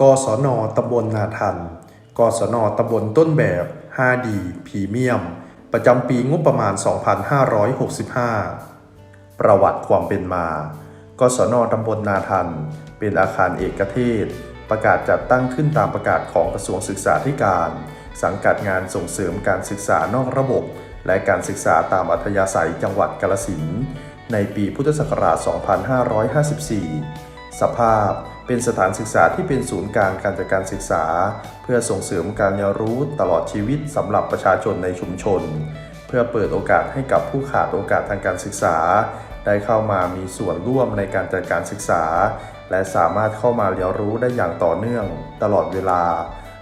กศนตำบลนาทัน กศนตำบลต้นแบบ 5D พรีเมียม ประจำปีงบประมาณ 2565 ประวัติความเป็นมา กศนตำบลนาทัน เป็นอาคารเอกเทศ ประกาศจัดตั้งขึ้นตามประกาศของกระทรวงศึกษาธิการ สังกัดงานส่งเสริมการศึกษานอกระบบ และการศึกษาตามอัธยาศัยจังหวัดกาฬสินในปีพุทธศักราช 2554 สภาพ เป็นสถานศึกษาที่เป็นศูนย์กลางการจัดการศึกษา เพื่อส่งเสริมการเรียนรู้ตลอดชีวิตสำหรับประชาชนในชุมชน เพื่อเปิดโอกาสให้กับผู้ขาดโอกาสทางการศึกษา ได้เข้ามามีส่วนร่วมในการจัดการศึกษา และสามารถเข้ามาเรียนรู้ได้อย่างต่อเนื่องตลอดเวลา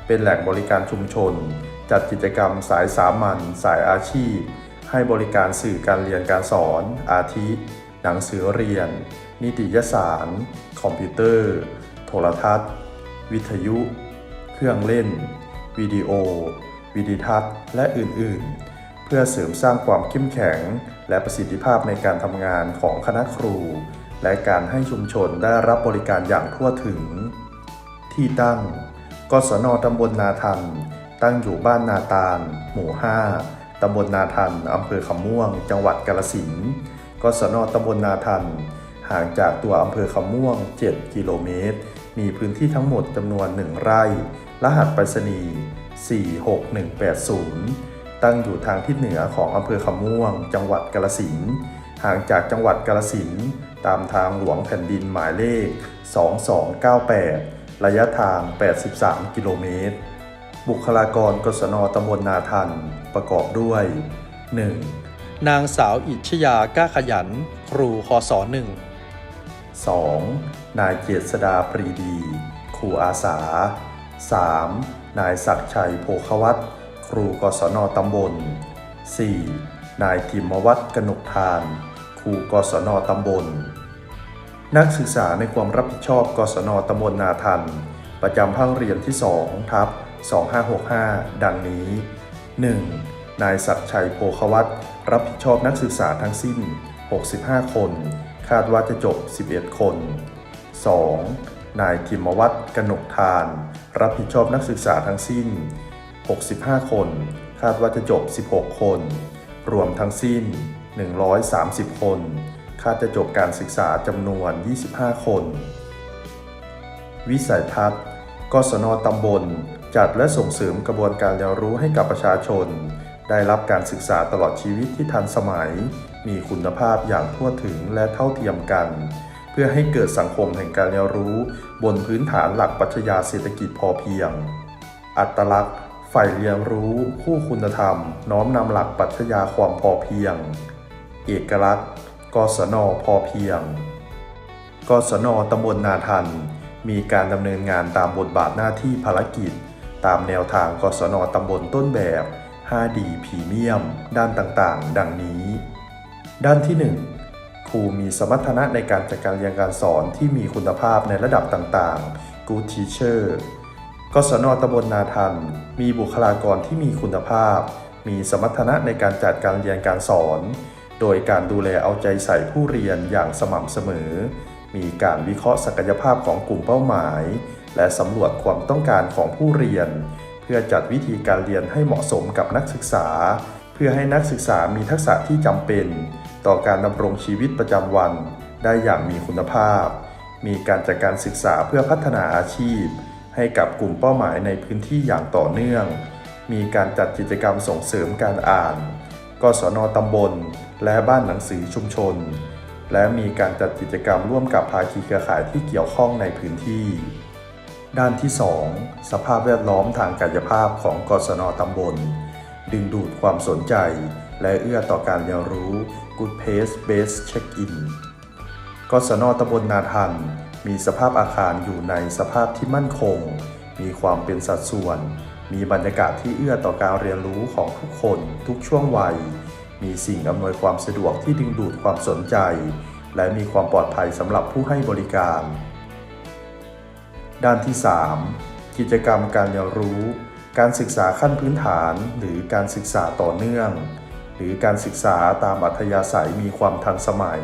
เป็นแหล่งบริการชุมชน จัดกิจกรรมสายสามัญสายอาชีพ ให้บริการสื่อการเรียนการสอน อาทิ หนังสือเรียน นิติยสาร คอมพิวเตอร์ โทรทัศน์ วิทยุ เครื่องเล่น วิดีโอ วิดีทัศน์ และอื่น ๆ เพื่อเสริมสร้างความเข้มแข็ง และประสิทธิภาพในการทำงานของคณะครู และการให้ชุมชนได้รับบริการอย่างทั่วถึง ที่ตั้ง กศนตำบลนาทัน ตั้งอยู่บ้านนาตาล หมู่ 5ตำบลนาทันอำเภอคำม่วง จังหวัดกาฬสินธุ์กศนตำบลนาทัน ห่างจากตัวอำเภอคำม่วง 7 กิโลเมตร มีพื้นที่ทั้งหมดจำนวน 1 ไร่ รหัสไปรษณีย์ 46180 ตั้งอยู่ทางทิศเหนือของอำเภอคำม่วง จังหวัดกาฬสินห่างจากจังหวัดกาฬสินตามทางหลวงแผ่นดินหมายเลข 2298 ระยะทาง 83 กิโลเมตร บุคลากรกศนตำบลนาทัน ประกอบด้วย 1. นางสาวอิชยาก้าขยัน ครูคศหนึ่ง 2. นายเจษดาปรีดี ครูอาสา 3. นายศักชัยโภควัตครูกศนตำบล 4. นายธิมวัฒน์กนกทาน ครูกศนตำบล นักศึกษาในความรับผิดชอบกศนตำบลนาทัน ประจำห้องเรียนที่ 2 ทับ 2565 ดังนี้ 1. นายศักชัยโภควัตรับผิดชอบนักศึกษาทั้งสิ้น 65 คนาดว่าจะจบ 11 คน 2. นายธิมวัฒน์กนกทาน รับผิดชอบนักศึกษาทั้งสิ้น 65 คน คาดว่าจะจบ 16 คน รวมทั้งสิ้น 130 คน คาดจะจบการศึกษาจำนวน 25 คน วิสัยทัศน์กศนตำบล จัดและส่งเสริมกระบวนการเรียนรู้ให้กับประชาชน ได้รับการศึกษาตลอดชีวิตที่ทันสมัย มีคุณภาพอย่างทั่วถึงและเท่าเทียมกัน เพื่อให้เกิดสังคมแห่งการเรียนรู้ บนพื้นฐานหลักปรัชญาเศรษฐกิจพอเพียง อัตลักษณ์ฝ่ายเรียนรู้ คู่คุณธรรม น้อมนำหลักปรัชญาความพอเพียง เอกลักษณ์กศนพอเพียง กศนตำบลนาทัน มีการดำเนินงานตามบทบาทหน้าที่ภารกิจ ตามแนวทางกศนตำบลต้นแบบ 5D พรีเมียม ด้านต่างๆ ดังนี้ ด้านที่ 1 ครูมีสมรรถนะในการจัดการเรียนการสอนที่มีคุณภาพในระดับต่างๆ Good Teacher กศนตำบลนาทัน มีบุคลากรที่มีคุณภาพ มีสมรรถนะในการจัดการเรียนการสอน โดยการดูแลเอาใจใส่ผู้เรียนอย่างสม่ำเสมอ มีการวิเคราะห์ศักยภาพของกลุ่มเป้าหมาย และสำรวจความต้องการของผู้เรียน เพื่อจัดวิธีการเรียนให้เหมาะสมกับนักศึกษา เพื่อให้นักศึกษามีทักษะที่จำเป็น ต่อการดำรงชีวิตประจำวัน ได้อย่างมีคุณภาพ มีการจัดการศึกษาเพื่อพัฒนาอาชีพ ให้กับกลุ่มเป้าหมายในพื้นที่อย่างต่อเนื่อง มีการจัดกิจกรรมส่งเสริมการอ่าน กศนตำบล และบ้านหนังสือชุมชน และมีการจัดกิจกรรมร่วมกับภาคีเครือข่ายที่เกี่ยวข้องในพื้นที่ ด้านที่ 2 สภาพแวดล้อมทางกายภาพของกศนตำบล ดึงดูดความสนใจ และเอื้อต่อการเรียนรู้ Good Pace Based Check-in กศนตำบลนาทัน มีสภาพอาคารอยู่ในสภาพที่มั่นคง มีความเป็นสัดส่วน มีบรรยากาศที่เอื้อต่อการเรียนรู้ของทุกคนทุกช่วงวัย มีสิ่งอำนวยความสะดวกที่ดึงดูดความสนใจ และมีความปลอดภัยสำหรับผู้ให้บริการ ด้านที่ 3 กิจกรรมการเรียนรู้ การศึกษาขั้นพื้นฐานหรือการศึกษาต่อเนื่อง หรือการศึกษาตามอัธยาศัยมีความทันสมัย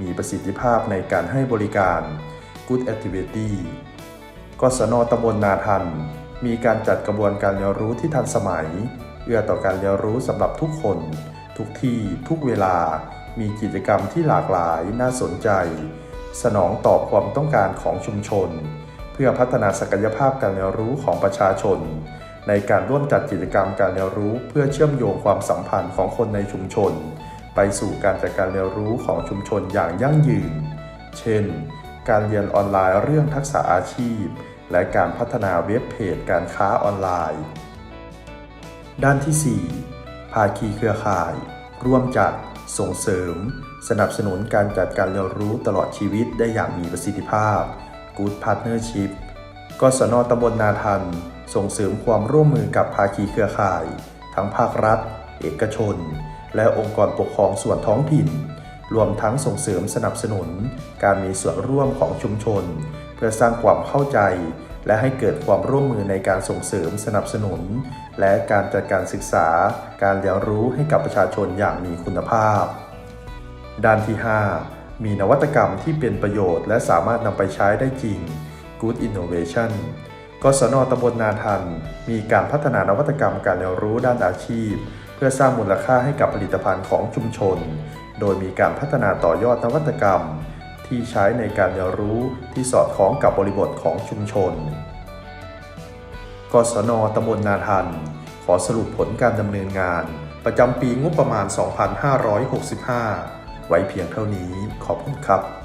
มีประสิทธิภาพในการให้บริการ Good Activity กศนตำบลนาทัน มีการจัดกระบวนการเรียนรู้ที่ทันสมัย เอื้อต่อการเรียนรู้สำหรับทุกคน ทุกที่ทุกเวลา มีกิจกรรมที่หลากหลายน่าสนใจ สนองตอบความต้องการของชุมชน เพื่อพัฒนาศักยภาพการเรียนรู้ของประชาชน ในการร่วมจัดกิจกรรมการเรียนรู้เพื่อเชื่อมโยงความสัมพันธ์ของคนในชุมชน ไปสู่การจัดการเรียนรู้ของชุมชนอย่างยั่งยืน เช่น การเรียนออนไลน์เรื่องทักษะอาชีพ และการพัฒนาเว็บเพจการค้าออนไลน์ ด้านที่ 4 ภาคีเครือข่าย ร่วมจัด ส่งเสริม สนับสนุนการจัดการเรียนรู้ตลอดชีวิตได้อย่างมีประสิทธิภาพ Good Partnership กศนตำบลนาทันส่งเสริมความร่วมมือกับภาคีเครือข่าย ทั้งภาครัฐ เอกชน และองค์กรปกครองส่วนท้องถิ่น รวมทั้งส่งเสริมสนับสนุน การมีส่วนร่วมของชุมชน เพื่อสร้างความเข้าใจ และให้เกิดความร่วมมือในการส่งเสริมสนับสนุน และการจัดการศึกษา การเรียนรู้ให้กับประชาชนอย่างมีคุณภาพ ด้านที่ 5 มีนวัตกรรมที่เป็นประโยชน์ และสามารถนำไปใช้ได้จริง Good Innovation กศนตำบลนาทัน มีการพัฒนานวัตกรรมการเรียนรู้ด้านอาชีพ เพื่อสร้างมูลค่าให้กับผลิตภัณฑ์ของชุมชน โดยมีการพัฒนาต่อยอดนวัตกรรม ที่ใช้ในการเรียนรู้ที่สอดคล้องกับบริบทของชุมชน กศนตำบลนาทัน ขอสรุปผลการดำเนินงาน ประจำปีงบประมาณ 2565 ไว้เพียงเท่านี้ ขอบคุณครับ